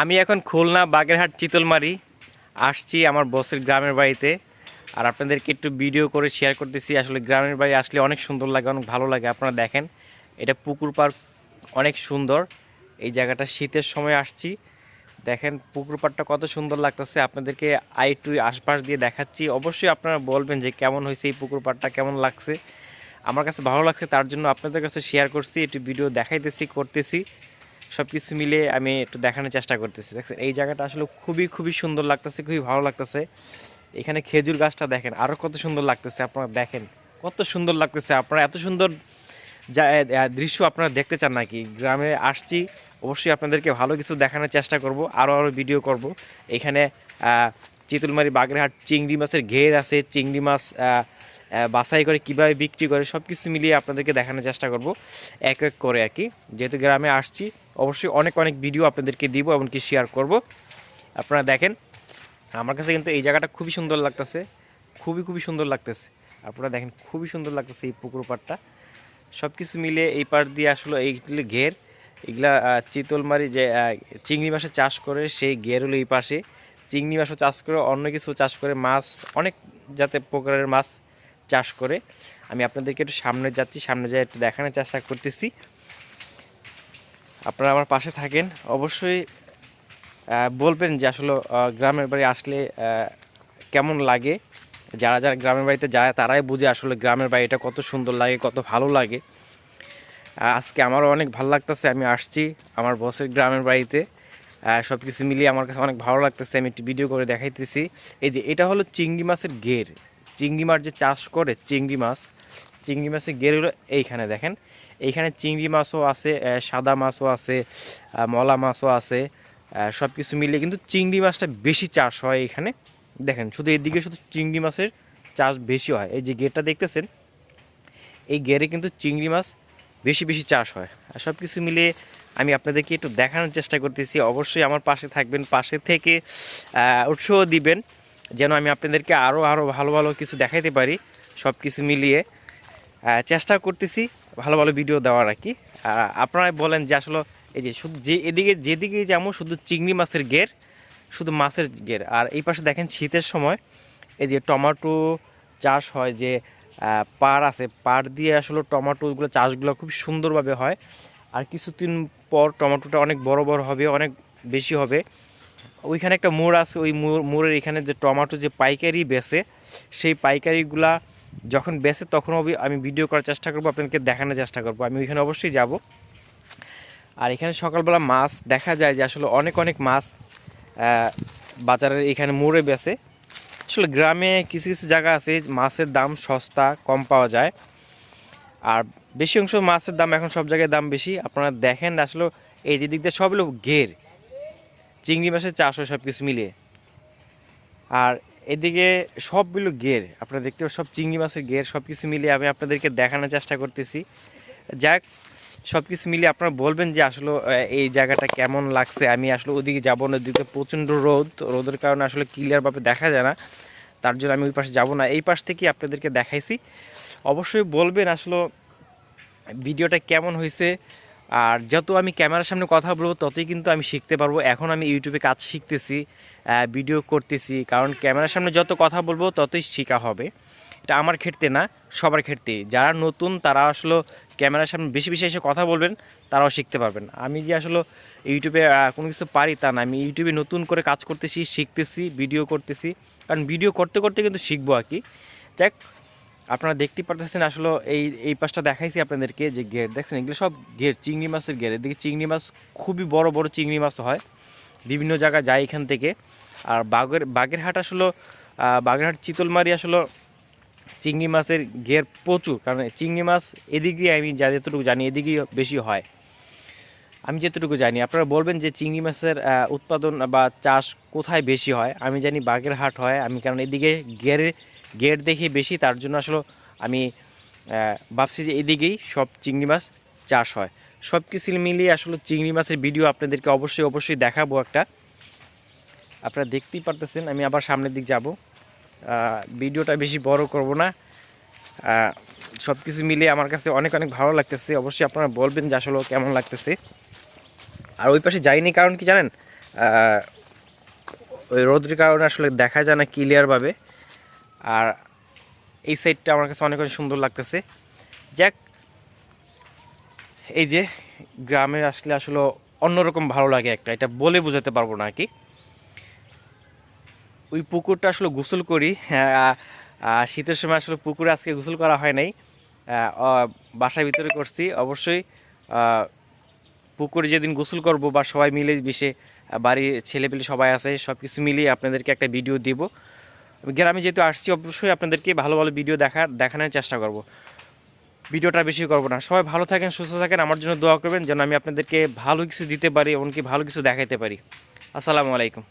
আমি এখন খুলনা, বাগেরহাট, চিতলমারি আসছি আমার বসের গ্রামের বাড়িতে। আর আপনাদেরকে একটু ভিডিও করে শেয়ার করতেছি। আসলে গ্রামের বাড়ি আসলে অনেক সুন্দর লাগে, অনেক ভালো লাগে। আপনারা দেখেন, এটা পুকুর পার্ক অনেক সুন্দর। এই জায়গাটা শীতের সময় আসছি। দেখেন, পুকুর পাড়টা কত সুন্দর লাগতেছে। আপনাদেরকে আই টু আশপাশ দিয়ে দেখাচ্ছি। অবশ্যই আপনারা বলবেন যে কেমন হয়েছে এই পুকুর পাড়টা, কেমন লাগছে। আমার কাছে ভালো লাগছে, তার জন্য আপনাদের কাছে শেয়ার করছি, একটু ভিডিও দেখাইতেছি, করতেছি। সব কিছু মিলে আমি একটু দেখানোর চেষ্টা করতেছি। দেখছেন, এই জায়গাটা আসলে খুবই খুবই সুন্দর লাগতেছে, খুবই ভালো লাগতেছে। এখানে খেজুর গাছটা দেখেন আরও কত সুন্দর লাগতেছে, আপনারা দেখেন, কত সুন্দর লাগতেছে। আপনারা এত সুন্দর যা দৃশ্য আপনারা দেখতে চান নাকি? গ্রামে আসছি, অবশ্যই আপনাদেরকে ভালো কিছু দেখানোর চেষ্টা করব আরও আরও ভিডিও করব। এখানে চিতলমারি বাগেরহাট চিংড়ি মাছের ঘের আছে, চিংড়ি মাছ বাছাই করে কীভাবে বিক্রি করে সব কিছু মিলিয়ে আপনাদেরকে দেখানোর চেষ্টা করব। এক এক করে আর কি। যেহেতু গ্রামে আসছি, অবশ্যই অনেক অনেক ভিডিও আপনাদেরকে দিব এমনকি শেয়ার করব। আপনারা দেখেন, আমার কাছে কিন্তু এই জায়গাটা খুবই সুন্দর লাগতেছে। খুবই খুবই সুন্দর লাগতেছে। আপনারা দেখেন, খুবই সুন্দর লাগতেছে এই পুকুর পাড়টা। সব কিছু মিলে এই পাড় দিয়ে আসলে এইগুলো ঘের, এগুলা চিতলমারি যে চিংড়ি মাছের চাষ করে, সেই ঘের হলো এই পাশে। চিংড়ি মাছও চাষ করে, অন্য কিছু চাষ করে, মাছ, অনেক যাতে প্রকারের মাছ চাষ করে। আমি আপনাদেরকে একটু সামনে যাচ্ছি, সামনে যাই একটু দেখানোর চেষ্টা করতেছি। আপনারা আমার পাশে থাকেন। অবশ্যই বলবেন যে আসলে গ্রামের বাড়ি আসলে কেমন লাগে? যারা যারা গ্রামের বাড়িতে যায়, তারাই বুঝে আসলে গ্রামের বাড়িটা কত সুন্দর লাগে, কত ভালো লাগে। আজকে আমারও অনেক ভালো লাগতেছে, আমি আসছি আমার বসের গ্রামের বাড়িতে। সব কিছু মিলিয়ে আমার কাছে অনেক ভালো লাগতেছে, আমি একটু ভিডিও করে দেখাইতেছি। এই যে, এটা হলো চিংড়ি মাছের গের চিংড়ি মাছ যে চাষ করে, চিংড়ি মাছ, চিংড়ি মাছের গের হলো এইখানে দেখেন। এইখানে চিংড়ি মাছও আছে সাদা মাছও আছে মলা মাছও আছে সব কিছু মিলিয়ে কিন্তু চিংড়ি মাছটা বেশি চাষ হয় এখানে দেখেন, শুধু এদিকে শুধু চিংড়ি মাছের চাষ বেশি হয়। এই যে গেরটা দেখতেছেন, এই গেরে কিন্তু চিংড়ি মাছ বেশি বেশি চাষ হয়। আর সব কিছু মিলিয়ে আমি আপনাদেরকে একটু দেখানোর চেষ্টা করতেছি। অবশ্যই আমার পাশে থাকবেন, পাশে থেকে উৎসাহ দিবেন। যেন আমি আপনাদেরকে আরও আরও ভালো ভালো কিছু দেখাইতে পারি সব কিছু মিলিয়ে চেষ্টা করতেছি ভালো ভালো ভিডিও দেওয়ার আর কি। আপনারা বলেন যে আসলে এই যে শুধু যে এদিকে, যেদিকে যেমন শুধু চিংড়ি মাছের গের শুধু মাছের গের আর এই পাশে দেখেন শীতের সময় এই যে টমাটো চাষ হয় যে পাড় আছে, পাড় দিয়ে আসলে টমেটোগুলো চাষগুলো খুব সুন্দরভাবে হয়। আর কিছুদিন পর টমেটোটা অনেক বড় বড় হবে, অনেক বেশি হবে। ওইখানে একটা মোড় আছে, ওই মোড়- মোড়ের এখানে যে টমেটো যে পাইকারি বেচে, সেই পাইকারিগুলা যখন বেচে তখন আমি ভিডিও করার চেষ্টা করব, আপনাদেরকে দেখানোর চেষ্টা করব। আমি ওইখানে অবশ্যই যাব। আর এখানে সকালবেলা মাছ দেখা যায় যে আসলে অনেক অনেক মাছ বাজারের এখানে মোড়ে বেচে। আসলে গ্রামে কিছু কিছু জায়গা আছে, মাছের দাম সস্তা, কম পাওয়া যায়। আর বেশি অংশ মাছের দাম এখন সব জায়গায় দাম বেশি। আপনারা দেখেন আসলে এই যে দিক দিয়ে সব হলো ঘের। চিংড়ি মাছের চাষ হয় সব কিছু মিলিয়ে। আর এদিকে সবগুলো গের আপনারা দেখতে সব চিংড়ি মাছের গের সব কিছু মিলিয়ে আমি আপনাদেরকে দেখানোর চেষ্টা করতেছি। যাক সব কিছু মিলিয়ে আপনারা বলবেন যে আসলে এই জায়গাটা কেমন লাগছে? আমি আসলে ওদিকে যাব না, ওদিকে প্রচণ্ড রোদ। রোদের কারণে আসলে ক্লিয়ারভাবে দেখা যায় না। তার জন্য আমি ওই পাশে যাব না। এই পাশ থেকে আপনাদেরকে দেখাইছি। অবশ্যই বলবেন আসলে, ভিডিওটা কেমন হয়েছে? আর যত আমি ক্যামেরার সামনে কথা বলব, ততই কিন্তু আমি শিখতে পারব। এখন আমি ইউটিউবে কাজ শিখতেছি ভিডিও করতেছি, কারণ ক্যামেরার সামনে যত কথা বলব, ততই শেখা হবে। এটা আমার ক্ষেত্রে না, সবার ক্ষেত্রেই। যারা নতুন, তারা আসলে ক্যামেরার সামনে বেশি বেশি এসে কথা বলবেন, তারাও শিখতে পারবেন। আমি যে আসলে ইউটিউবে কোনো কিছু পারি তা না। আমি ইউটিউবে নতুন করে কাজ করতেছি, শিখতেছি ভিডিও করতেছি। কারণ ভিডিও করতে করতে কিন্তু শিখব আর কি। যাক আপনারা দেখতে পারতেছেন আসলে এই এই পাশটা দেখাইছি আপনাদেরকে যে গের দেখছেন, এগুলো সব গের চিংড়ি মাছের গের এদিকে চিংড়ি মাছ, খুবই বড় বড় চিংড়ি মাছ হয়। বিভিন্ন জায়গায় যায় এখান থেকে। আর বাগের, বাগেরহাট আসলে বাগেরহাট চিতলমারি আসলে চিংড়ি মাছের ঘের প্রচুর। কারণ চিংড়ি মাছ এদিক দিয়ে আমি যা যতটুকু জানি, এদিকেই বেশি হয়। আমি যতটুকু জানি। আপনারা বলবেন যে চিংড়ি মাছের উৎপাদন বা চাষ কোথায় বেশি হয়? আমি জানি বাগেরহাট হয়। আমি, কারণ এদিকে গেরের গেট দেখি বেশি, তার জন্য আসলে আমি ভাবছি যে এদিকেই সব চিংড়ি মাছ চাষ হয়। সব কিছু মিলিয়ে আসলে চিংড়ি মাছের ভিডিও আপনাদেরকে অবশ্যই অবশ্যই দেখাবো একটা। আপনারা দেখতেই পারতেছেন, আমি আবার সামনের দিক যাব। ভিডিওটা বেশি বড় করব না। সব কিছু মিলিয়ে আমার কাছে অনেক অনেক ভালো লাগতেছে। অবশ্যই আপনারা বলবেন যে আসলে কেমন লাগতেছে। আর ওই পাশে যাইনি কারণ কি জানেন? ওই রোদ্রের কারণে আসলে দেখা যায় না ক্লিয়ারভাবে আর এই সাইডটা আমার কাছে অনেক অনেক সুন্দর লাগতেছে। যাক এই যে গ্রামে আসলে আসলে অন্যরকম ভালো লাগে একটা এটা বলে বোঝাতে পারব না কি। ওই পুকুরটা আসলে গোসল করি হ্যাঁ, শীতের সময় আসলে পুকুরে আজকে গোসল করা হয় নাই। বাসার ভিতরে করছি অবশ্যই পুকুরে যেদিন গোসল করব বা সবাই মিলে বেশি বাড়ির ছেলেপেলে সবাই আছে সব কিছু মিলিয়ে আপনাদেরকে একটা ভিডিও দিব। গ্রামে যেহেতু আসছি, অবশ্যই আপনাদেরকে ভালো ভালো ভিডিও দেখা, দেখানোর চেষ্টা করব। ভিডিওটা বেশি করব না। সবাই ভালো থাকেন, সুস্থ থাকেন, আমার জন্য দোয়া করবেন যেন আমি আপনাদেরকে ভালো কিছু দিতে পারি, এমনকি ভালো কিছু দেখাতে পারি। আসসালামু আলাইকুম।